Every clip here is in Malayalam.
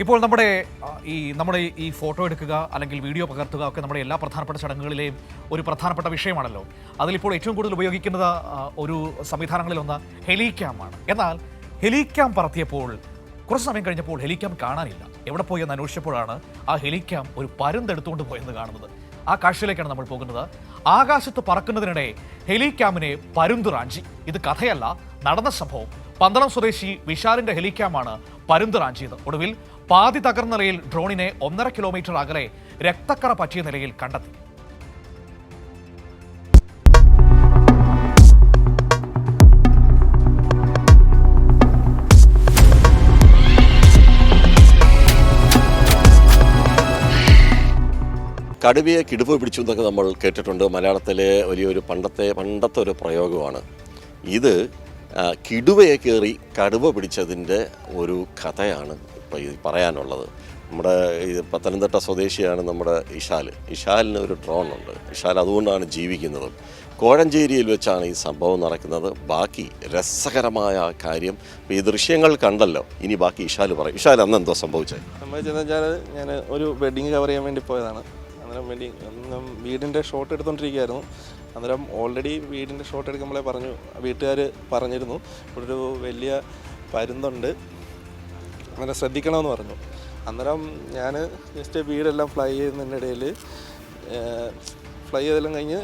ഇപ്പോൾ നമ്മുടെ ഈ നമ്മുടെ ഈ ഫോട്ടോ എടുക്കുക അല്ലെങ്കിൽ വീഡിയോ പകർത്തുക ഒക്കെ നമ്മുടെ എല്ലാ പ്രധാനപ്പെട്ട ചടങ്ങുകളിലെയും ഒരു പ്രധാനപ്പെട്ട വിഷയമാണല്ലോ. അതിലിപ്പോൾ ഏറ്റവും കൂടുതൽ ഉപയോഗിക്കുന്നത് ഒരു സംവിധാനങ്ങളിലൊന്ന് ഹെലിക്യാമാണ്. എന്നാൽ ഹെലിക്യാം പറത്തിയപ്പോൾ കുറച്ച് സമയം കഴിഞ്ഞപ്പോൾ ഹെലിക്യാം കാണാനില്ല. എവിടെ പോയി എന്ന് അന്വേഷിച്ചപ്പോഴാണ് ആ ഹെലിക്യാം ഒരു പരുന്തെടുത്തുകൊണ്ട് പോയെന്ന് കാണുന്നത്. ആ കാഴ്ചയിലേക്കാണ് നമ്മൾ പോകുന്നത്. ആകാശത്ത് പറക്കുന്നതിനിടെ ഹെലിക്യാമിനെ പരുന്തുറാഞ്ചി. ഇത് കഥയല്ല നടന്ന സംഭവം. പന്തളം സ്വദേശി വിശാലിന്റെ ഹെലിക്യാമാണ് പരുന്തുറാഞ്ചിയത്. ഒടുവിൽ പാതി തകർന്ന നിലയിൽ ഡ്രോണിനെ ഒന്നര കിലോമീറ്റർ അകലെ രക്തക്കറ പറ്റിയ നിലയിൽ കണ്ടെത്തി. കടുവയെ കിടുവ് പിടിച്ചു എന്നൊക്കെ നമ്മൾ കേട്ടിട്ടുണ്ട്. മലയാളത്തിലെ വലിയൊരു പണ്ടത്തെ പണ്ടത്തെ ഒരു പ്രയോഗമാണ്. ഇത് കിടുവയെ കയറി കടുവ പിടിച്ചതിന്റെ ഒരു കഥയാണ് ഇപ്പോൾ ഇത് പറയാനുള്ളത്. നമ്മുടെ ഈ പത്തനംതിട്ട സ്വദേശിയാണ് നമ്മുടെ ഇഷാൽ. ഇഷാലിന് ഒരു ഡ്രോൺ ഉണ്ട് ഇഷാൽ അതുകൊണ്ടാണ് ജീവിക്കുന്നത്. കോഴഞ്ചേരിയിൽ വെച്ചാണ് ഈ സംഭവം നടക്കുന്നത്. ബാക്കി രസകരമായ കാര്യം ഈ ദൃശ്യങ്ങൾ കണ്ടല്ലോ. ഇനി ബാക്കി ഇഷാൽ പറയും. ഇഷാൽ അന്ന് എന്തോ സംഭവിച്ചത് സംഭവിച്ചതെന്ന് വെച്ചാൽ ഞാൻ ഒരു വെഡിങ് കവർ ചെയ്യാൻ വേണ്ടി പോയതാണ്. അന്നേരം വേണ്ടി അന്നേരം വീടിന്റെ ഷോട്ട് എടുത്തുകൊണ്ടിരിക്കുകയായിരുന്നു അന്നേരം ഓൾറെഡി വീടിന്റെ ഷോട്ട് എടുക്കുമ്പോഴേ പറഞ്ഞു വീട്ടുകാർ പറഞ്ഞിരുന്നു. ഇവിടെ ഒരു വലിയ പരുന്തുണ്ട്. അന്നേരം ശ്രദ്ധിക്കണമെന്ന് പറഞ്ഞു. അന്നേരം ഞാൻ ജസ്റ്റ് വീടെല്ലാം ഫ്ലൈ ചെയ്യുന്നതിന്റെ ഇടയിൽ ഫ്ലൈ ചെയ്തെല്ലാം കഴിഞ്ഞ്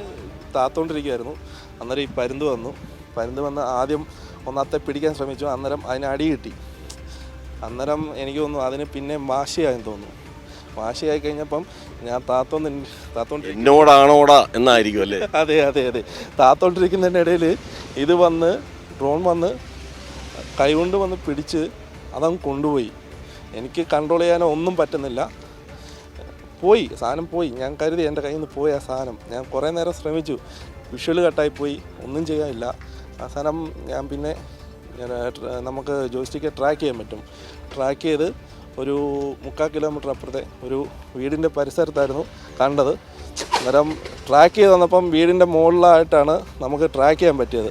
താത്തോണ്ടിരിക്കുമായിരുന്നു അന്നേരം ഈ പരുന്ത് വന്നു. പരുന്ത് വന്ന് ആദ്യം ഒന്നാത്തെ പിടിക്കാൻ ശ്രമിച്ചു. അന്നേരം അതിന് അടി കിട്ടി. അന്നേരം എനിക്ക് തോന്നുന്നു അതിന് പിന്നെ മാഷിയായെന്ന് തോന്നുന്നു. വാശിയായി കഴിഞ്ഞപ്പം ഞാൻ താത്തോന്ന് താത്തോണ്ട് എന്നോടാണോടാ എന്നായിരിക്കും അല്ലേ? അതെ അതെ അതെ. താത്തോണ്ടിരിക്കുന്നതിന്റെ ഇടയിൽ ഇത് വന്ന് ഡ്രോൺ വന്ന് കൈകൊണ്ട് വന്ന് പിടിച്ച് അതങ്ങ് കൊണ്ടുപോയി. എനിക്ക് കൺട്രോൾ ചെയ്യാനോ ഒന്നും പറ്റുന്നില്ല. പോയി സാധനം പോയി. ഞാൻ കരുതി എന്റെ കയ്യിൽ നിന്ന് പോയി ആ സാധനം. ഞാൻ കുറേ നേരം ശ്രമിച്ചു. വിഷ്വൽ കട്ടായി പോയി. ഒന്നും ചെയ്യാനില്ല. അവസാനം ഞാൻ പിന്നെ നമുക്ക് ജോയിസ്റ്റിക്ക് ട്രാക്ക് ചെയ്യാൻ പറ്റും. ട്രാക്ക് ചെയ്ത് ഒരു മുക്കാൽ കിലോമീറ്റർ അപ്പുറത്തെ ഒരു വീടിന്റെ പരിസരത്തായിരുന്നു കണ്ടത്. അന്നേരം ട്രാക്ക് ചെയ്ത് വന്നപ്പം വീടിന്റെ മുകളിലായിട്ടാണ് നമുക്ക് ട്രാക്ക് ചെയ്യാൻ പറ്റിയത്.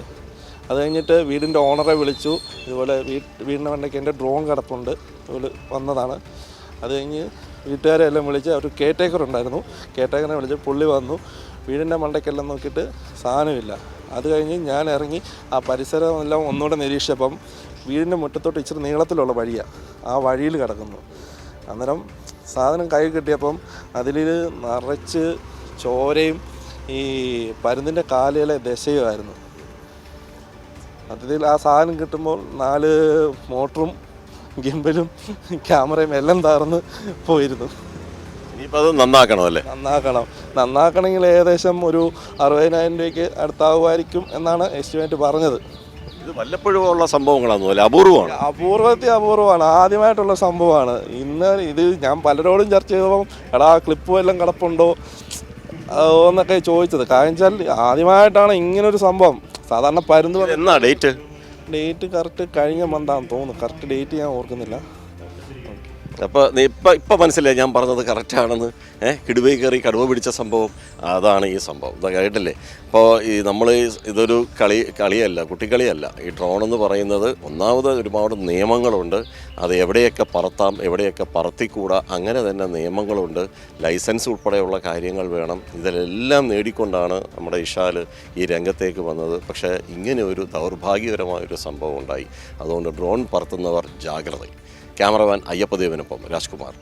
അത് കഴിഞ്ഞിട്ട് വീടിന്റെ ഓണറെ വിളിച്ചു. ഇതുപോലെ വീടിന്റെ മണ്ടയ്ക്ക് എന്റെ ഡ്രോൺ കിടപ്പുണ്ട്. അതുപോലെ വന്നതാണ്. അത് കഴിഞ്ഞ് വീട്ടുകാരെ എല്ലാം വിളിച്ച് ഒരു കേറ്റേക്കർ ഉണ്ടായിരുന്നു. കെയർടേക്കറിനെ വിളിച്ച് പുള്ളി വന്നു. വീടിന്റെ മണ്ടയ്ക്കെല്ലാം നോക്കിയിട്ട് സാധനമില്ല. അത് കഴിഞ്ഞ് ഞാൻ ഇറങ്ങി ആ പരിസരം എല്ലാം ഒന്നുകൂടെ നിരീക്ഷിച്ചപ്പം വീടിന്റെ മുറ്റത്തോട്ട് ഇച്ചിരി നീളത്തിലുള്ള വഴിയാണ് ആ വഴിയിൽ കിടക്കുന്നു. അന്നേരം സാധനം കൈ കിട്ടിയപ്പം അതിൽ നിറച്ച് ചോരയും ഈ പരുന്തിന്റെ കാലുകളെ ദശയുമായിരുന്നു അതിൽ ആ സാധനം കിട്ടുമ്പോൾ നാല് മോട്ടറും ഗിംബലും ക്യാമറയും എല്ലാം തകർന്ന് പോയിരുന്നു. ഇനിയിപ്പോൾ അത് നന്നാക്കണം അല്ലേ? നന്നാക്കണം. നന്നാക്കണമെങ്കിൽ ഏകദേശം ഒരു അറുപതിനായിരം രൂപയ്ക്ക് അടുത്താവുമായിരിക്കും എന്നാണ് എസ്റ്റിമേറ്റ് പറഞ്ഞത്. ഇത് വല്ലപ്പോഴും ഉള്ള സംഭവങ്ങളാണെന്ന് പോലെ അപൂർവമാണ്. അപൂർവത്തിൽ അപൂർവമാണ് ആദ്യമായിട്ടുള്ള സംഭവമാണ്. ഇന്ന് ഇത് ഞാൻ പലരോടും ചർച്ച ചെയ്തപ്പോൾ എടാ ക്ലിപ്പ് വല്ലതും കിടപ്പുണ്ടോ? എന്നൊക്കെ ചോദിച്ചത്. കാരണം വെച്ചാൽ ആദ്യമായിട്ടാണ് ഇങ്ങനൊരു സംഭവം. സാധാരണ പരുന്ത് എന്നാ ഡേറ്റ്? ഡേറ്റ് കറക്റ്റ് കഴിഞ്ഞ മന്താന്ന് തോന്നുന്നു. കറക്റ്റ് ഡേറ്റ് ഞാൻ ഓർക്കുന്നില്ല. അപ്പോൾ ഇപ്പം ഇപ്പം മനസ്സിലായി ഞാൻ പറഞ്ഞത് കറക്റ്റാണെന്ന് ഏഹ് കിടുവേ കയറി കടുവ പിടിച്ച സംഭവം അതാണ് ഈ സംഭവം. ഇതൊക്കെ കേട്ടില്ലേ? അപ്പോൾ ഈ നമ്മൾ ഇതൊരു കളി കളിയല്ല കുട്ടിക്കളിയല്ല. ഈ ഡ്രോൺ എന്ന് പറയുന്നത് ഒന്നാമത് ഒരുപാട് നിയമങ്ങളുണ്ട്. അത് എവിടെയൊക്കെ പറത്താം എവിടെയൊക്കെ പറത്തിക്കൂടാ അങ്ങനെ തന്നെ നിയമങ്ങളുണ്ട്. ലൈസൻസ് ഉൾപ്പെടെയുള്ള കാര്യങ്ങൾ വേണം. ഇതിലെല്ലാം നേടിക്കൊണ്ടാണ് നമ്മുടെ ഇഷാൽ ഈ രംഗത്തേക്ക് വന്നത്. പക്ഷേ ഇങ്ങനെ ഒരു ദൗർഭാഗ്യകരമായൊരു സംഭവം ഉണ്ടായി. അതുകൊണ്ട് ഡ്രോൺ പറത്തുന്നവർ ജാഗ്രത ക്യാമറമാൻ അയ്യപ്പദേവനൊപ്പം രാജ്കുമാർ.